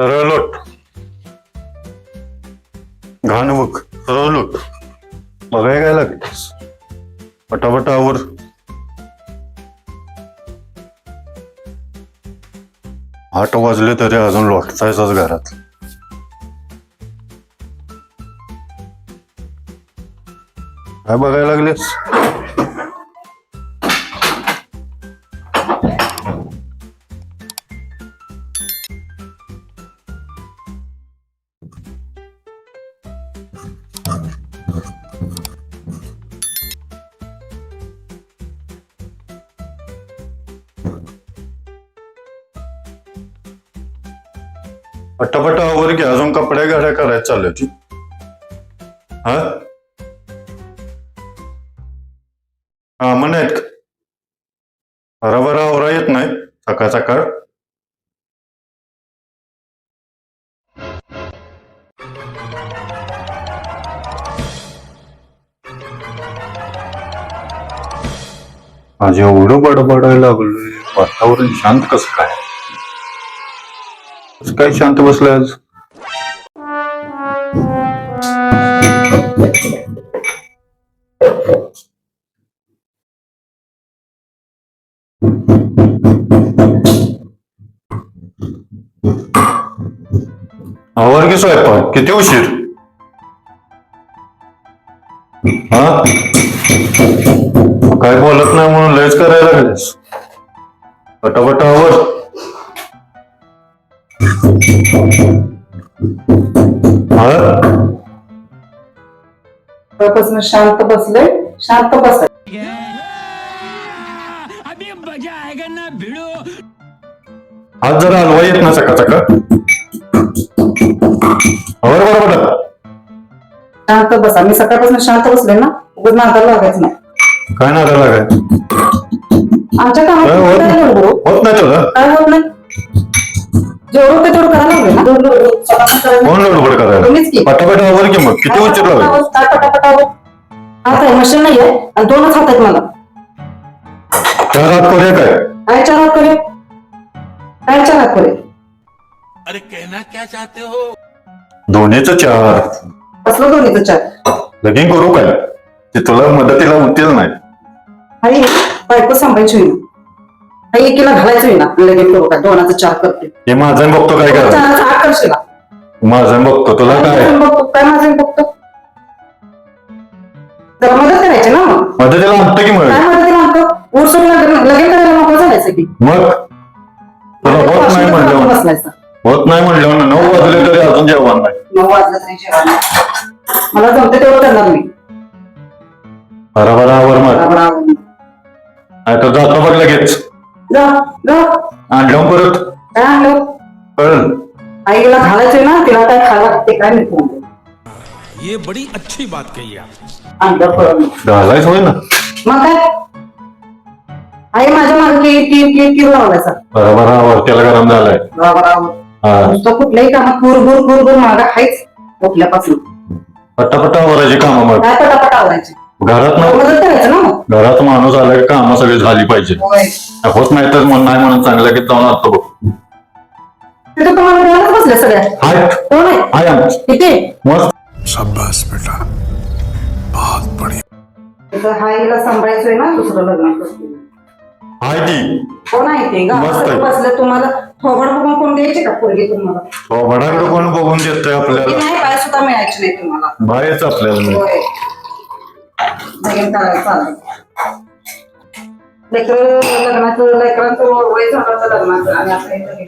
रलोट. घाणवक. रलोट. बघाय काय लागतेस पटापटावर. आठ वाजले तरी अजून लोटतायच घरात. काय बघायला लागलेस? अवगर घ्या अजून कपड्या गाड्या करायचं चालू ती हा? नाही सकाळ माझे एवढं बडबडायला लागलोय वातावरण शांत कसं काय? काय शांत बसलाय आज? आवर की स्वयंपाक किती उशीर हा काय बोलत नाही म्हणून लयच करायला लागलेस पटापट आवर हा शांत बसलोय शांत बस अभी मजा आएगा ना भिड़ो आज जरा हलवा येत ना सकाळ सकाळ आवर बरोबर शांत बसा. मी सकाळपासून शांत बसले ना उगाच नादाला लागायचं नाही. काय नादा लागाय आमच्या कामात काय होत काय गडबड हो? होत नाही तुला काय होत नाही? जेवढं होतं तेवढं करायला लागले ना? स्वतःचं करायला. कोण लडबड करायला तुम्हीच की. पटापट आवर की मग. किती उशीर लागला काय पटापटावर हात आहे मशीन नाहीये आणि दोनच हात आहेत मला. चार हात करूया काय? काय चार हात करे काय चार हात करे अरे कहना क्या चाहते हो? दोन्हीच चार. कसलं दोन्हीचं चार? लगीन करू काय? ते तुला मदतीला उठतील नाही. आई बायको सांभाळायची होईना. आई एकीला घालायचं होईना लगेच करू काय? दोनाचं चार करते. हे माझं बघतो काय करा चाराचं आठ करशील? ना. माझं बघतो तुला काय? बघतो काय माझं बघतो? जरा मदत करायची ना मग. मदतीला आणतो की मग? काय मदतीला आणतो उरसून लगेच करायला नको झालायचं की मग? तुला होत नाही म्हणलं. बसलायचं होत नाही म्हणलं ना नऊ वाजले तरी अजून जेवण नाही. नऊ वाजलं तरी जेवण नाही. मला जमते तेवढं करणार मी. बरोबर आवर मग. बरोबर. नाही तर जातो बघ लगेच. जा जा. आणलं परत. काय आणलं? कळलं? आईला घालायचंय ना तिला काय खायला लागते काय मी ये बड़ी अच्छी बात कही आप आणलं फळ घालायच होय ना. मग काय? आई माझ्या मागे की की की लावायचा बरोबर आवर. त्याला गरम झालाय. बरोबर आवड. हा. नुसतं कुठल्याही कामात कुरबुर कुरबुर मागा हायच उठल्यापासून पटापट आवरायची कामं मग. काय पटापट आवरायचे? घरात ना मदत करायचं ना मग. घरात माणूस आला की कामं सगळी झाली पाहिजे. होय. होत नाही तर मन नाही म्हणून चांगलं की जाऊन आणतो बघ. तिथं तुम्हाला मिळालंच बसल्या सगळ्या? हाय. कोण आहे? हाय आमचं. किती? मस्त. शाबाश बेटा. बहुत बढ़िया. तिथं सांभाळायचंय ना दुसरं लग्न करते. हाय ती कोण आहे ते? मस्त आहे. गावात बसलं तुम्हाला थोबड बघून कोण द्यायचे का पोरगी तुम्हाला? हो भडाकडे कोण बघून देतोय ती आपल्याला? नाही पाय सुद्धा मिळायची नाही तुम्हाला. बाहेरच आपल्याला मिळतं. होय. लगीन करायला चालेल लेकर लग्नाचं लेकरांचं वय झालं लग्नाचं आणि हे.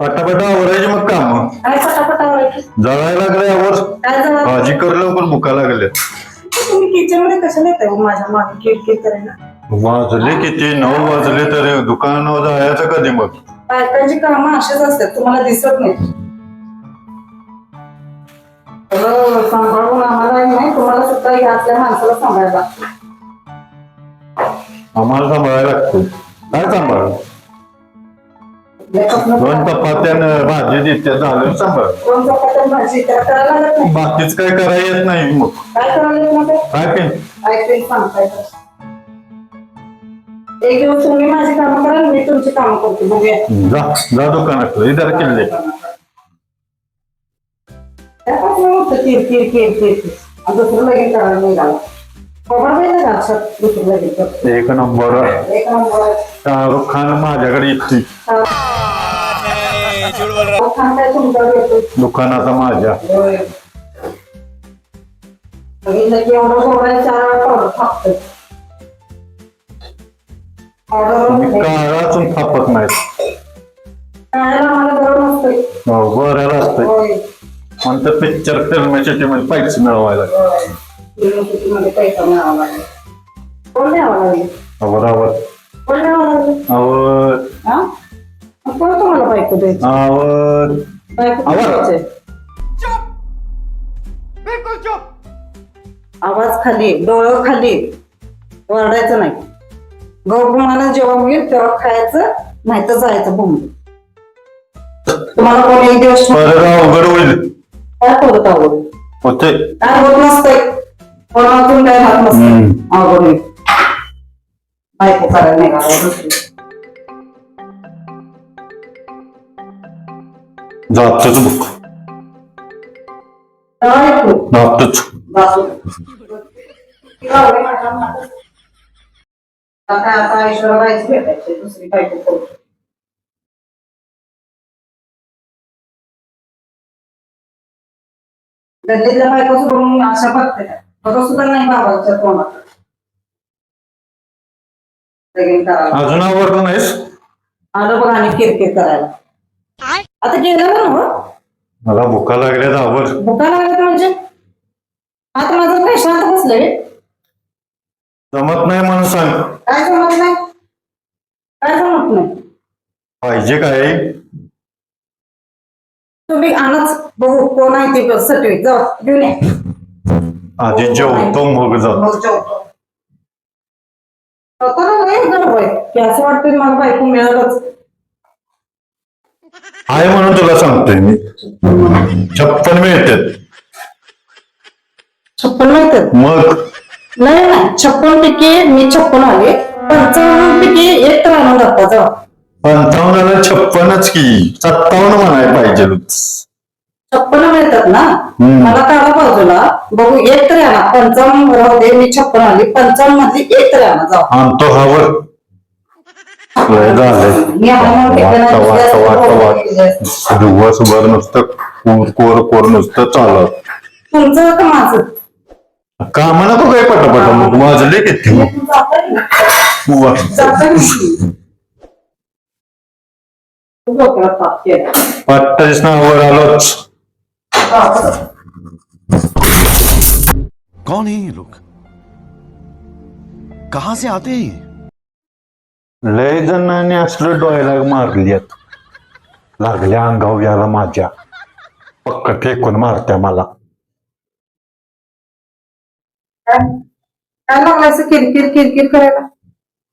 पटापट आवरायची मग काम. काय पटापट आवरायची? जळायला लागले यावर काय झालं भाजी कर लवकर भुका लागले तुम्ही किचनमध्ये कशाला येताय हो? माझ्या मागे करायला वाजले किती? नऊ वाजले तरी दुकानावर जायचं कधी मग? बायकांची कामं अशीच असतात तुम्हाला दिसत नाही सगळं सांभाळून आम्हाला नाही तुम्हाला सुद्धा यातल्या माणसाला सांभाळायला लागतं. आम्हाला सांभाळायला लागतो. काय सांभाळ? लेकरं दोन चपात्यानं भाजी देते झालं सांभाळ. दोन चपात्या भाजी त्याला करायला लागत नाही. बाकीच काय करायला येत नाही मग. काय करायला लागत नाही? काय ऐकून सांगताय तर. एक दिवस तुम्ही माझी कामं करा मी तुमची कामं करते बघूया जा जा दुकानात इधर किल्ले किर. आणि दुसरं लगीन करायला निघाला खबर माहिती का दुसरं करतो. एक नंबर एक नंबर शाहरुख खान माझ्याकडे येते अहो, खान काय तुमच्याकडे येतो दुकानाचा माझ्या होय. बघितलं की एवढं गोळ्या चार वेळा पावडर. काळा अजून थापत नाहीत काढायला मला हो, बऱ्याला होय. आणि पिक्चर फिल्मच्या टीमध्ये पैसे मिळवायला होय. युनिव्हर्सिटीमध्ये पैसा मिळावा लागेल. कोण द्यावा लागेल? आवड कोण द्यावा लागेल? आवड हा? मग कोण तुम्हाला बायको द्यायची? आवड बायको आवाज. द्यायची आवाज खाली डोळं खाली. ओरडायचं नाही. गहू जेव्हा होईल तेव्हा खायचं नाही तर जायचं भूमी तुम्हाला कोणी एक दिवस अवघड होईल. काय करत आहोत होते. काय होत नसतंय. कोणातून काय राहत नसतं हम्म. अवघड होईल. बायको करायला नाही दुसरी. जातच तेव्हा ऐकू. जातच. माझ्या मागं. आता आता ऐश्वर्याबाईच भेटायची दुसरी बायको करू. गल्लीतल्या सोडून अशा बघते सुद्धा नाही बाबाच्या तोंडात. लगीन करायला. अजून आवडलं नाहीस? आलं बघ आणि किरकिर करायला. आता गेलं ना हो? मला भुका लागल्या आवड भुका लागत म्हणजे? आता माझं काय शांत बसलंय. जमत नाही म्हणून सांग काय जमत नाही? काय जमत नाही? पाहिजे काय? तुम्ही आणच बघू कोण आहे ते सर्टिफिकेट जाऊ घेऊन या. आधी जेवतो मग जातो मग जेवतो स्वतःला नाही गरज आहे. की असं वाटतं मला बायको मिळालंच. आहे म्हणून तुला सांगतोय मी. छप्पन मिळतात. छप्पन माहीत मग नाही नाही. छप्पन पैकी मी छप्पन आले. पंचावन्न पैकी एक तर आणून दाखवा जाऊ पंचावन्नला छप्पनच की. सत्तावन्न म्हणायला पाहिजे छप्पन मिळतात ना? हम्म. मला काढा बाजूला. बघू एक तरी आणा. पंचावन्न राहू दे मी छप्पन आली. पंचावन्नमध्ये एक तरी आणा जाऊ. आणतो हवं लय मी आणून जास्त जास्त. दिवसभर नुसतं कोर कोर कोर नुसतं चालत. तुमचं का माझं. काम नको काय पटापट मग वाजले किती मग जातं ना. वा. जातं ना. खूप डोक्याला ताप केला. पाट्टाच नावावर आलोच कौन है ये लोग कहां से आते हैं ये? लय जणांनी असलं डोळ्याला मारल्यात लागल्या अंगावर याला माझ्या पक्क फेकून मारत्या मला काय काय लागलाय असं किरकिर किरकिर करायला?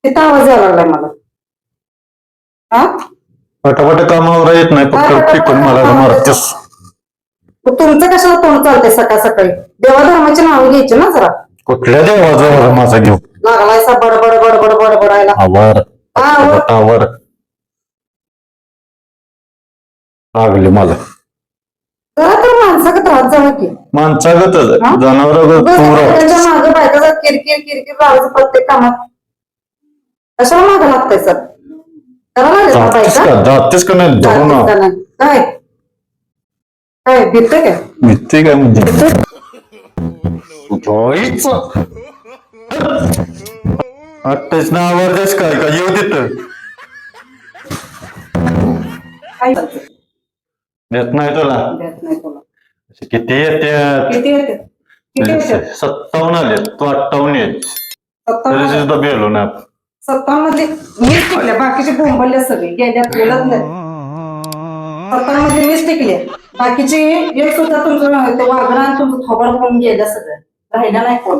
तिथं आवाज यायला लागलाय मला. हा? पटापट कामावर येत नाही मला मारतेस. मग तुमचं कशाला तोंड चालतंय सकाळ सकाळी? देवाधर्माची नावं घ्यायची ना जरा. कुठल्या देवाजवळ माझा घेऊ? लागलायसा बडबड बडबड बडबडायला आवर. आवर. आवर. लागले मला. तर माणसाकडे त्रास झाला की? माणसागतच. हा? जनावर त्याच्या मागं बायकाचा किरकिर किरकिर लावायचं प्रत्येक कामात. कशाला मागं लागतंय सर? लागेल जातेस बायका? का? जातेस का नाही? धरू ना? काय? काय भित्त काय? भीती काय म्हणजे? ना काय का? येऊ तिथं काय? देत नाही तुला? देत नाही तुला. किती येत्यात किती येते? किती येते? सत्तावन्न आले तू अठ्ठावन्न येत तरी सत्तावन्न सुद्धा गेलो ना. सत्तावन्नमध्ये मीच टिकल्या बाकीचे बोंबलले सगळे गेल्यात गेलत नाही. सत्तावन्नमध्ये मीच टिकले बाकीचे एक सुद्धा तुमचं ते तुमचं थोबड होऊन गेलं सगळं. राहिलं नाही कोण.